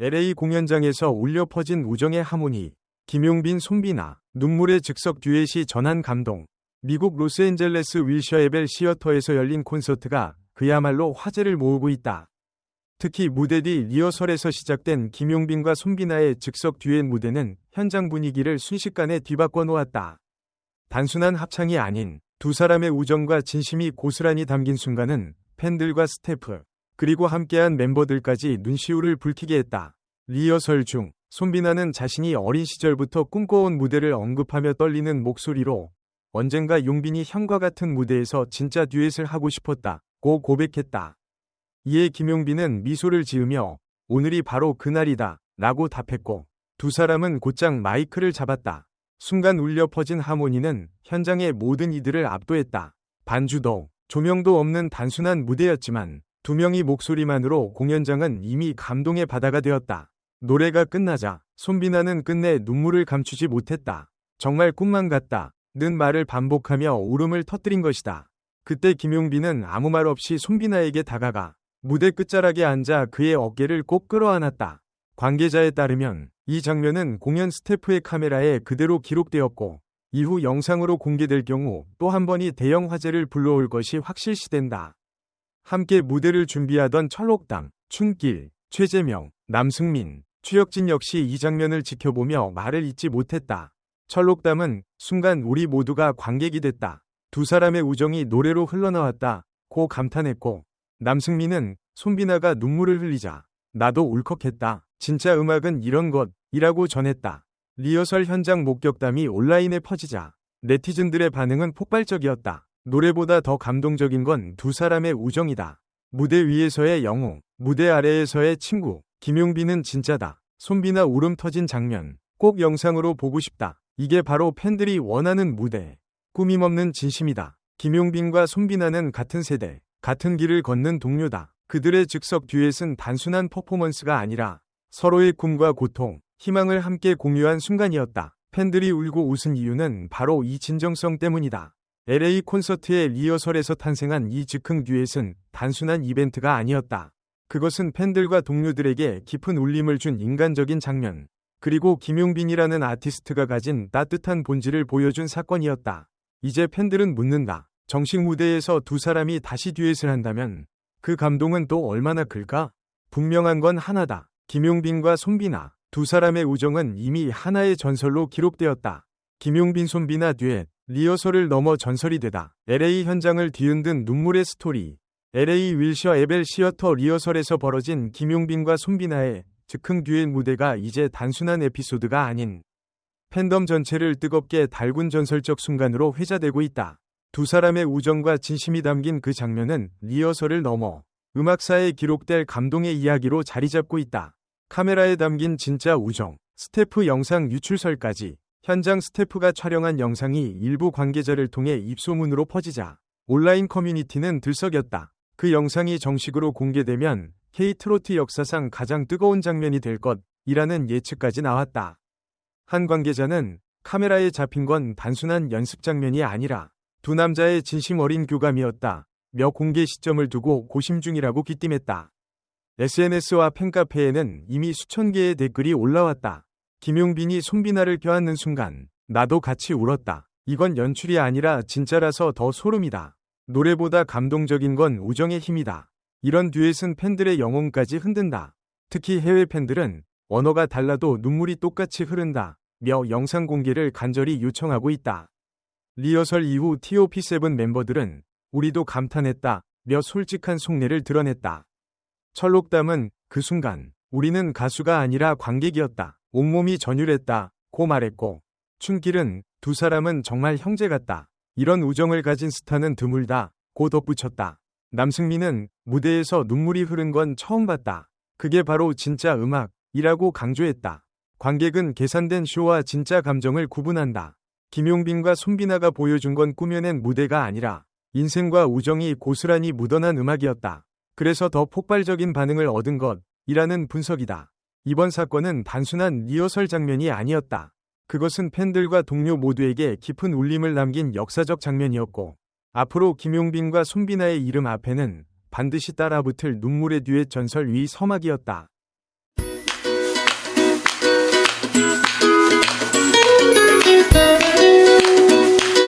LA 공연장에서 울려 퍼진 우정의 하모니, 김용빈 손비나, 눈물의 즉석 듀엣이 전한 감동, 미국 로스앤젤레스 윌셔 에벨 시어터에서 열린 콘서트가 그야말로 화제를 모으고 있다. 특히 무대 뒤 리허설에서 시작된 김용빈과 손비나의 즉석 듀엣 무대는 현장 분위기를 순식간에 뒤바꿔 놓았다. 단순한 합창이 아닌 두 사람의 우정과 진심이 고스란히 담긴 순간은 팬들과 스태프, 그리고 함께한 멤버들까지 눈시울을 붉히게 했다. 리허설 중 손비나는 자신이 어린 시절부터 꿈꿔온 무대를 언급하며 떨리는 목소리로 언젠가 용빈이 형과 같은 무대에서 진짜 듀엣을 하고 싶었다 고 고백했다. 이에 김용빈은 미소를 지으며 오늘이 바로 그날이다 라고 답했고 두 사람은 곧장 마이크를 잡았다. 순간 울려 퍼진 하모니는 현장의 모든 이들을 압도했다. 반주도 조명도 없는 단순한 무대였지만 두 명의 목소리만으로 공연장은 이미 감동의 바다가 되었다. 노래가 끝나자 손비나는 끝내 눈물을 감추지 못했다. 정말 꿈만 같다. 는 말을 반복하며 울음을 터뜨린 것이다. 그때 김용빈은 아무 말 없이 손비나에게 다가가 무대 끝자락에 앉아 그의 어깨를 꼭 끌어안았다. 관계자에 따르면 이 장면은 공연 스태프의 카메라에 그대로 기록되었고 이후 영상으로 공개될 경우 또 한 번이 대형 화제를 불러올 것이 확실시된다. 함께 무대를 준비하던 철록담, 춘길, 최재명, 남승민, 추혁진 역시 이 장면을 지켜보며 말을 잇지 못했다. 철록담은 순간 우리 모두가 관객이 됐다. 두 사람의 우정이 노래로 흘러나왔다. 고 감탄했고 남승민은 손비나가 눈물을 흘리자 나도 울컥했다. 진짜 음악은 이런 것 이라고 전했다. 리허설 현장 목격담이 온라인에 퍼지자 네티즌들의 반응은 폭발적이었다. 노래보다 더 감동적인 건 두 사람의 우정이다. 무대 위에서의 영웅, 무대 아래에서의 친구, 김용빈은 진짜다. 손비나 울음 터진 장면, 꼭 영상으로 보고 싶다. 이게 바로 팬들이 원하는 무대. 꾸밈 없는 진심이다. 김용빈과 손비나는 같은 세대, 같은 길을 걷는 동료다. 그들의 즉석 듀엣은 단순한 퍼포먼스가 아니라 서로의 꿈과 고통, 희망을 함께 공유한 순간이었다. 팬들이 울고 웃은 이유는 바로 이 진정성 때문이다. LA 콘서트의 리허설에서 탄생한 이 즉흥 듀엣은 단순한 이벤트가 아니었다. 그것은 팬들과 동료들에게 깊은 울림을 준 인간적인 장면, 그리고 김용빈이라는 아티스트가 가진 따뜻한 본질을 보여준 사건이었다. 이제 팬들은 묻는다. 정식 무대에서 두 사람이 다시 듀엣을 한다면 그 감동은 또 얼마나 클까? 분명한 건 하나다. 김용빈과 손비나 두 사람의 우정은 이미 하나의 전설로 기록되었다. 김용빈 손비나 듀엣, 리허설을 넘어 전설이 되다. LA 현장을 뒤흔든 눈물의 스토리. LA 윌셔 에벨 시어터 리허설에서 벌어진 김용빈과 손비나의 즉흥 듀엣 무대가 이제 단순한 에피소드가 아닌 팬덤 전체를 뜨겁게 달군 전설적 순간으로 회자되고 있다. 두 사람의 우정과 진심이 담긴 그 장면은 리허설을 넘어 음악사에 기록될 감동의 이야기로 자리 잡고 있다. 카메라에 담긴 진짜 우정, 스태프 영상 유출설까지 현장 스태프가 촬영한 영상이 일부 관계자를 통해 입소문으로 퍼지자 온라인 커뮤니티는 들썩였다. 그 영상이 정식으로 공개되면 K-트로트 역사상 가장 뜨거운 장면이 될 것이라는 예측까지 나왔다. 한 관계자는 카메라에 잡힌 건 단순한 연습 장면이 아니라 두 남자의 진심 어린 교감이었다. 며 공개 시점을 두고 고심 중이라고 귀띔했다. SNS와 팬카페에는 이미 수천 개의 댓글이 올라왔다. 김용빈이 손비나를 껴안는 순간 나도 같이 울었다. 이건 연출이 아니라 진짜라서 더 소름이다. 노래보다 감동적인 건 우정의 힘이다. 이런 듀엣은 팬들의 영혼까지 흔든다. 특히 해외 팬들은 언어가 달라도 눈물이 똑같이 흐른다. 며 영상 공개를 간절히 요청하고 있다. 리허설 이후 TOP7 멤버들은 우리도 감탄했다. 며 솔직한 속내를 드러냈다. 철록담은 그 순간 우리는 가수가 아니라 관객이었다. 온몸이 전율했다. 고 말했고 춘길은 두 사람은 정말 형제 같다. 이런 우정을 가진 스타는 드물다. 고 덧붙였다. 남승민은 무대에서 눈물이 흐른 건 처음 봤다. 그게 바로 진짜 음악이라고 강조했다. 관객은 계산된 쇼와 진짜 감정을 구분한다. 김용빈과 손비나가 보여준 건 꾸며낸 무대가 아니라 인생과 우정이 고스란히 묻어난 음악이었다. 그래서 더 폭발적인 반응을 얻은 것이라는 분석이다. 이번 사건은 단순한 리허설 장면이 아니었다. 그것은 팬들과 동료 모두에게 깊은 울림을 남긴 역사적 장면이었고 앞으로 김용빈과 손비나의 이름 앞에는 반드시 따라붙을 눈물의 듀엣 전설 위 서막이었다.